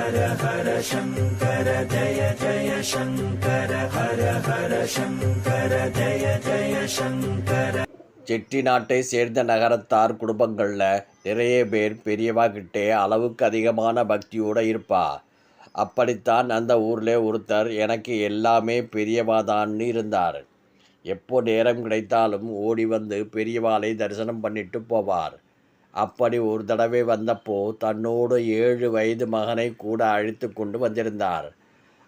ஹர ஹர சங்கர ஜய ஜய சங்கர ஹர ஹர சங்கர ஜய ஜய சங்கர. செட்டிநாட்டை சேர்ந்த நகரத்தார் குடும்பங்களில் நிறைய பேர் பெரியவா கிட்டே அளவுக்கு அதிகமான பக்தியோடு இருப்பா. அப்படித்தான் அந்த ஊரில் ஒருத்தர் எனக்கு எல்லாமே பெரியவாதான்னு இருந்தார். எப்போ நேரம் கிடைத்தாலும் ஓடி வந்து பெரியவாளை தரிசனம் பண்ணிட்டு போவார். அப்படி ஒரு தடவை வந்தப்போ தன்னோடு ஏழு வயது மகனை கூட அழைத்து கொண்டு வந்திருந்தார்.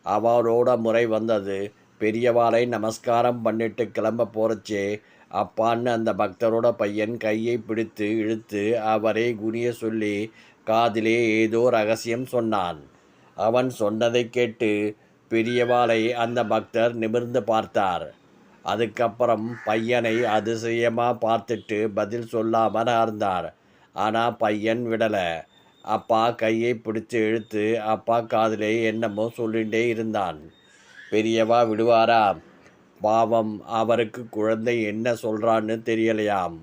அவரோட முறை வந்தது பெரியவாளை நமஸ்காரம் பண்ணிட்டு கிளம்ப போறச்சே அப்பான்னு அந்த பக்தரோட பையன் கையை பிடித்து இழுத்து அவரை குனிய சொல்லி காதிலே ஏதோ ரகசியம் சொன்னான். அவன் சொன்னதை கேட்டு பெரியவாளை அந்த பக்தர் நிமிர்ந்து பார்த்தார். அதுக்கப்புறம் பையனை அதிசயமாக பார்த்துட்டு பதில் சொல்லாமல் அறந்தார் ஆனால் பையன் விடலை. அப்பா கையை பிடிச்சு இழுத்து அப்பா காதிலே என்னமோ சொல்லிகிட்டே இருந்தான். பெரியவா விடுவாரா? பாவம் அவருக்கு குழந்தை என்ன சொல்கிறான்னு தெரியலையாம்.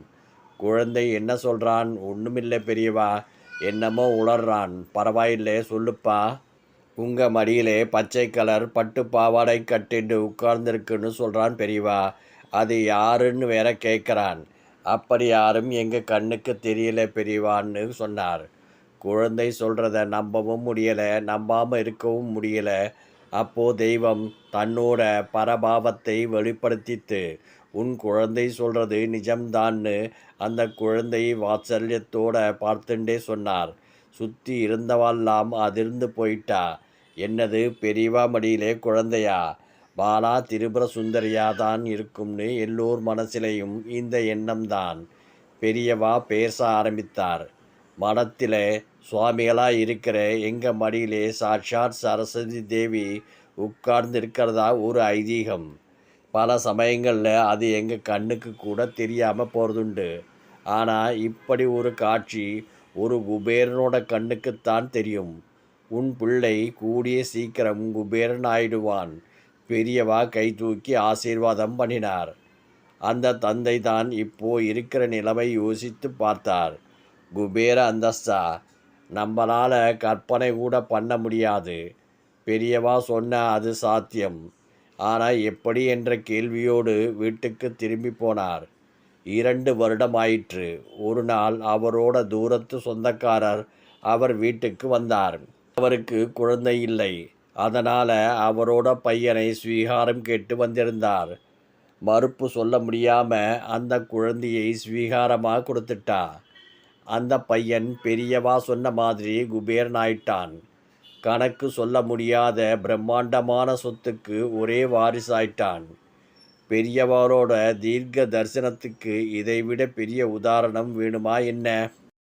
குழந்தை என்ன சொல்கிறான் ஒன்றுமில்லை பெரியவா. என்னமோ உளர்றான். பரவாயில்லை சொல்லுப்பா. உங்கள் மடியிலே பச்சை கலர் பட்டு பாவாடை கட்டிட்டு உட்கார்ந்துருக்குன்னு சொல்கிறான் பெரியவா. அது யாருன்னு வேற கேட்குறான் அப்படி யாரும் எங்கள் கண்ணுக்கு தெரியல பெரியவான்னு சொன்னார். குழந்தை சொல்கிறத நம்பவும் முடியலை நம்பாமல் இருக்கவும் முடியலை. அப்போது தெய்வம் தன்னோட பரபாவத்தை வெளிப்படுத்தித்து உன் குழந்தை சொல்கிறது நிஜம்தான்னு அந்த குழந்தை வாத்சல்யத்தோட பார்த்துண்டே சொன்னார். சுற்றி இருந்தவாள்லாம் அதிர்ந்து போயிட்டா. என்னது பெரியவா மடியிலே குழந்தையா? பாலா திரிபுர சுந்தரியா தான் இருக்கும்னு எல்லோர் மனசிலையும் இந்த எண்ணம்தான். பெரியவா பேச ஆரம்பித்தார். மடத்தில் சுவாமிகளாக இருக்கிற எங்கள் மடியிலே சாட்சாத் சரஸ்வதி தேவி உட்கார்ந்து இருக்கிறதா ஒரு ஐதீகம். பல சமயங்களில் அது எங்கள் கண்ணுக்கு கூட தெரியாமல் போகிறதுண்டு ஆனால் இப்படி ஒரு காட்சி ஒரு குபேரனோட கண்ணுக்குத்தான் தெரியும். உன் பிள்ளை கூடிய சீக்கிரம் குபேரன் ஆயிடுவான் பெரியவா கை தூக்கி ஆசீர்வாதம் பண்ணினார். அந்த தந்தை தான் இப்போ இருக்கிற நிலைமை யோசித்து பார்த்தார். குபேர அந்தஸ்தா நம்மளால் கற்பனை கூட பண்ண முடியாது. பெரியவா சொன்ன அது சாத்தியம். ஆனால் எப்படி என்ற கேள்வியோடு வீட்டுக்கு திரும்பி போனார். இரண்டு வருடம் ஆயிற்று ஒரு நாள் அவரோட தூரத்து சொந்தக்காரர் அவர் வீட்டுக்கு வந்தார். அவருக்கு குழந்தை இல்லை. அதனால் அவரோட பையனை ஸ்வீகாரம் கேட்டு வந்திருந்தார். மறுப்பு சொல்ல முடியாமல் அந்த குழந்தையை ஸ்வீகாரமாக கொடுத்துட்டா. அந்த பையன் பெரியவா சொன்ன மாதிரி குபேரன் ஆயிட்டான் கணக்கு சொல்ல முடியாத பிரம்மாண்டமான சொத்துக்கு ஒரே வாரிசாயிட்டான். பெரியவாரோட தீர்க்க தரிசனத்துக்கு இதைவிட பெரிய உதாரணம் வேணுமா என்ன?